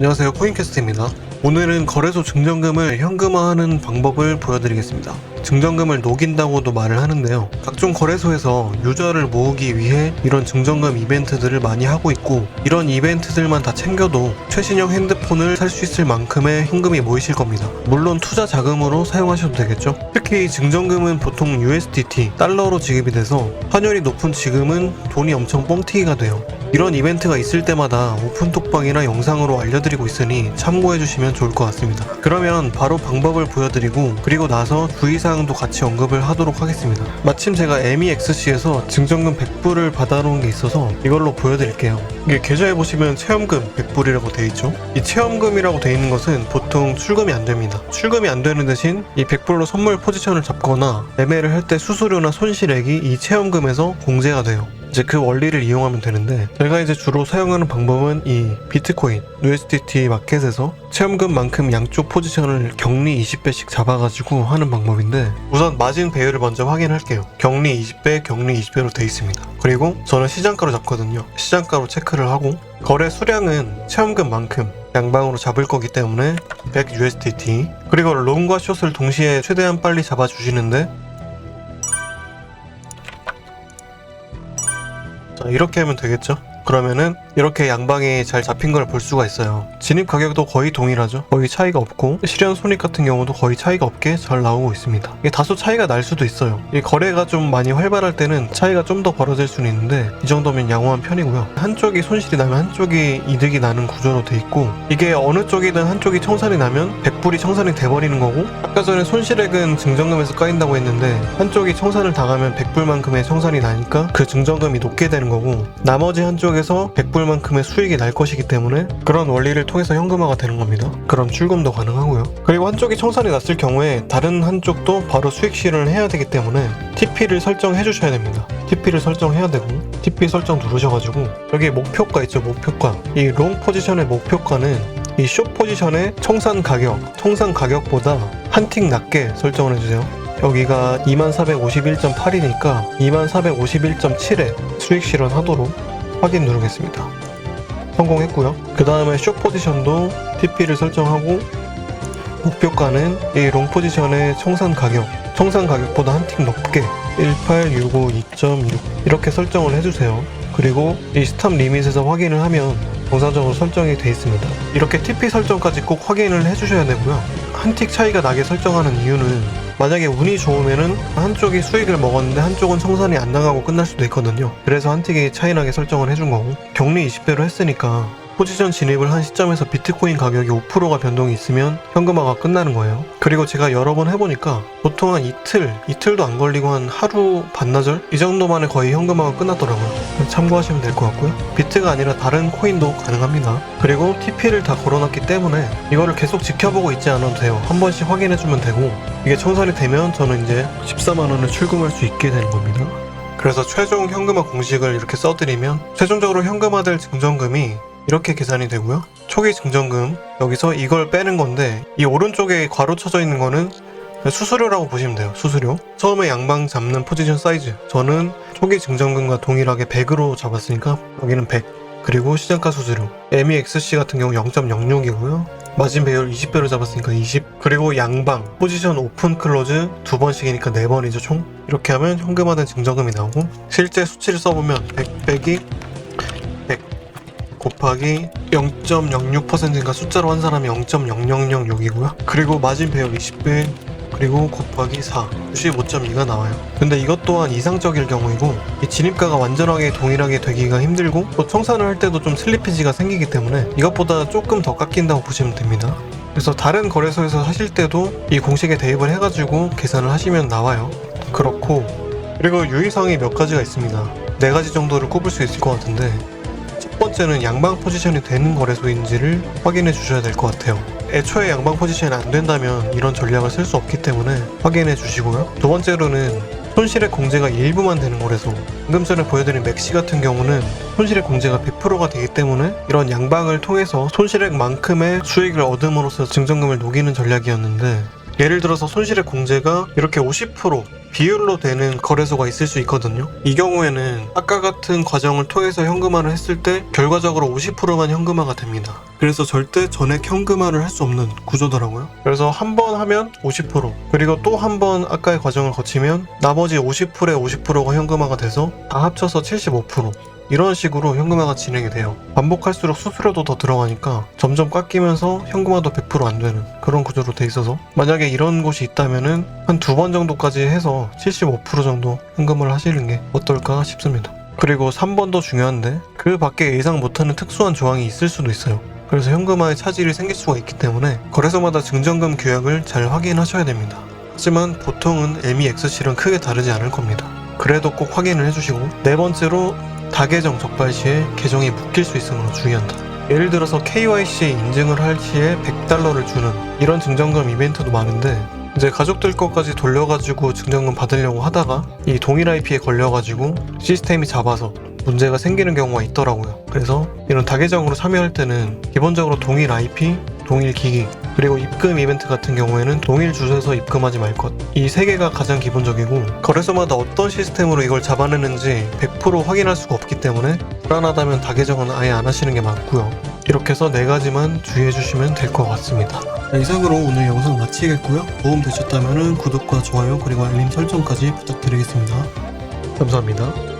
안녕하세요. 코인캐스트입니다. 오늘은 거래소 증정금을 현금화하는 방법을 보여드리겠습니다. 증정금을 녹인다고도 말을 하는데요. 각종 거래소에서 유저를 모으기 위해 이런 증정금 이벤트들을 많이 하고 있고 이런 이벤트들만 다 챙겨도 최신형 핸드폰을 살 수 있을 만큼의 현금이 모이실 겁니다. 물론 투자 자금으로 사용하셔도 되겠죠? 특히 증정금은 보통 USDT 달러로 지급이 돼서 환율이 높은 지금은 돈이 엄청 뻥튀기가 돼요 이런 이벤트가 있을 때마다 오픈톡방이나 영상으로 알려드리고 있으니 참고해주시면 좋을 것 같습니다. 그러면 바로 방법을 보여드리고 그리고 나서 주의사항도 같이 언급을 하도록 하겠습니다. 마침 제가 MEXC에서 증정금 100불을 받아놓은 게 있어서 이걸로 보여드릴게요. 이게 계좌에 보시면 체험금 100불이라고 돼 있죠. 이 체험금이라고 돼 있는 것은 보통 출금이 안 됩니다. 출금이 안 되는 대신 이 100불로 선물 포지션을 잡거나 매매를 할 때 수수료나 손실액이 이 체험금에서 공제가 돼요. 이제 그 원리를 이용하면 되는데 제가 이제 주로 사용하는 방법은 이 비트코인 USDT 마켓에서 체험금만큼 양쪽 포지션을 격리 20배씩 잡아가지고 하는 방법인데 우선 마진 배율을 먼저 확인할게요. 격리 20배 격리 20배로 돼 있습니다. 그리고 저는 시장가로 잡거든요. 시장가로 체크를 하고 거래 수량은 체험금만큼 양방으로 잡을 거기 때문에 100 USDT 그리고 롱과 숏을 동시에 최대한 빨리 잡아주시는데 자, 이렇게 하면 되겠죠? 그러면은 이렇게 양방이 잘 잡힌 걸 볼 수가 있어요. 진입 가격도 거의 동일하죠. 거의 차이가 없고 실현 손익 같은 경우도 거의 차이가 없게 잘 나오고 있습니다. 이게 다소 차이가 날 수도 있어요. 이 거래가 좀 많이 활발할 때는 차이가 좀 더 벌어질 수는 있는데 이 정도면 양호한 편이고요. 한쪽이 손실이 나면 한쪽이 이득이 나는 구조로 돼 있고 이게 어느 쪽이든 한쪽이 청산이 나면 100불이 청산이 돼버리는 거고 아까 전에 손실액은 증정금에서 까인다고 했는데 한쪽이 청산을 당하면 100불만큼의 청산이 나니까 그 증정금이 높게 되는 거고 나머지 한쪽에 서 100불만큼의 수익이 날 것이기 때문에 그런 원리를 통해서 현금화가 되는 겁니다. 그럼 출금도 가능하고요. 그리고 한쪽이 청산이 났을 경우에 다른 한쪽도 바로 수익 실현을 해야 되기 때문에 TP를 설정해 주셔야 됩니다. TP를 설정해야 되고 TP 설정 누르셔가지고 여기 목표가 있죠 목표가 이 롱 포지션의 목표가는 이숏 포지션의 청산 가격 청산 가격보다 한 틱 낮게 설정을 해주세요. 여기가 2451.8이니까 2451.7에 수익 실현하도록 확인 누르겠습니다. 성공했고요. 그 다음에 숏 포지션도 TP를 설정하고 목표가는 이 롱 포지션의 청산 가격, 청산 가격보다 한 틱 높게 18652.6 이렇게 설정을 해주세요. 그리고 이 스탑 리밋에서 확인을 하면 정상적으로 설정이 되어 있습니다. 이렇게 TP 설정까지 꼭 확인을 해주셔야 되고요. 한 틱 차이가 나게 설정하는 이유는 만약에 운이 좋으면은 한쪽이 수익을 먹었는데 한쪽은 청산이 안 나가고 끝날 수도 있거든요. 그래서 한 틱이 차이 나게 설정을 해준 거고 격리 20배로 했으니까 포지션 진입을 한 시점에서 비트코인 가격이 5%가 변동이 있으면 현금화가 끝나는 거예요. 그리고 제가 여러 번 해보니까 보통 한 이틀, 이틀도 안 걸리고 한 하루 반나절? 이 정도 만에 거의 현금화가 끝났더라고요. 참고하시면 될 것 같고요. 비트가 아니라 다른 코인도 가능합니다. 그리고 TP를 다 걸어놨기 때문에 이거를 계속 지켜보고 있지 않아도 돼요. 한 번씩 확인해주면 되고 이게 청산이 되면 저는 이제 14만 원을 출금할 수 있게 되는 겁니다. 그래서 최종 현금화 공식을 이렇게 써드리면 최종적으로 현금화될 증정금이 이렇게 계산이 되고요. 초기 증정금 여기서 이걸 빼는 건데 이 오른쪽에 괄호 쳐져 있는 거는 수수료라고 보시면 돼요. 수수료. 처음에 양방 잡는 포지션 사이즈. 저는 초기 증정금과 동일하게 100으로 잡았으니까 여기는 100. 그리고 시장가 수수료. MEXC 같은 경우 0.06이고요. 마진 배율 20배로 잡았으니까 20. 그리고 양방 포지션 오픈 클로즈 두 번씩이니까 네 번이죠 총. 이렇게 하면 현금화된 증정금이 나오고 실제 수치를 써보면 100 빼기 100 곱하기 0.06%인가 숫자로 한 사람이 0.0006이고요. 그리고 마진 배율 20배 그리고 곱하기 4 95.2가 나와요. 근데 이것 또한 이상적일 경우이고 이 진입가가 완전하게 동일하게 되기가 힘들고 또 청산을 할 때도 좀 슬리피지가 생기기 때문에 이것보다 조금 더 깎인다고 보시면 됩니다. 그래서 다른 거래소에서 하실 때도 이 공식에 대입을 해가지고 계산을 하시면 나와요. 그렇고 그리고 유의사항이 몇 가지가 있습니다. 네 가지 정도를 꼽을 수 있을 것 같은데 첫 번째는 양방 포지션이 되는 거래소인지를 확인해 주셔야 될 것 같아요. 애초에 양방 포지션이 안 된다면 이런 전략을 쓸 수 없기 때문에 확인해 주시고요. 두 번째로는 손실액 공제가 일부만 되는 거래소. 방금 전에 보여드린 맥시 같은 경우는 손실액 공제가 100%가 되기 때문에 이런 양방을 통해서 손실액만큼의 수익을 얻음으로써 증정금을 녹이는 전략이었는데 예를 들어서 손실액 공제가 이렇게 50% 비율로 되는 거래소가 있을 수 있거든요. 이 경우에는 아까 같은 과정을 통해서 현금화를 했을 때 결과적으로 50%만 현금화가 됩니다. 그래서 절대 전액 현금화를 할 수 없는 구조더라고요. 그래서 한 번 하면 50% 그리고 또 한 번 아까의 과정을 거치면 나머지 50%에 50%가 현금화가 돼서 다 합쳐서 75% 이런 식으로 현금화가 진행이 돼요. 반복할수록 수수료도 더 들어가니까 점점 깎이면서 현금화도 100%안 되는 그런 구조로 돼 있어서 만약에 이런 곳이 있다면은 한 두 번 정도까지 해서 75% 정도 현금을 하시는 게 어떨까 싶습니다. 그리고 3번도 중요한데 그 밖에 예상 못하는 특수한 조항이 있을 수도 있어요. 그래서 현금화에 차질이 생길 수가 있기 때문에 거래소마다 증정금 규약을 잘 확인하셔야 됩니다. 하지만 보통은 MEXC랑 크게 다르지 않을 겁니다. 그래도 꼭 확인을 해주시고 네 번째로 다계정 적발 시에 계정이 묶일 수 있으므로 주의한다. 예를 들어서 KYC에 인증을 할 시에 100달러를 주는 이런 증정금 이벤트도 많은데 이제 가족들 것까지 돌려가지고 증정금 받으려고 하다가 이 동일 IP에 걸려가지고 시스템이 잡아서 문제가 생기는 경우가 있더라고요. 그래서 이런 다계정으로 참여할 때는 기본적으로 동일 IP, 동일 기기, 그리고 입금 이벤트 같은 경우에는 동일 주소에서 입금하지 말 것. 이 세 개가 가장 기본적이고 거래소마다 어떤 시스템으로 이걸 잡아내는지 100% 확인할 수가 없기 때문에 불안하다면 다 계정은 아예 안 하시는 게 맞고요. 이렇게 해서 네 가지만 주의해 주시면 될 것 같습니다. 네, 이상으로 오늘 영상 마치겠고요. 도움 되셨다면 구독과 좋아요 그리고 알림 설정까지 부탁드리겠습니다. 감사합니다.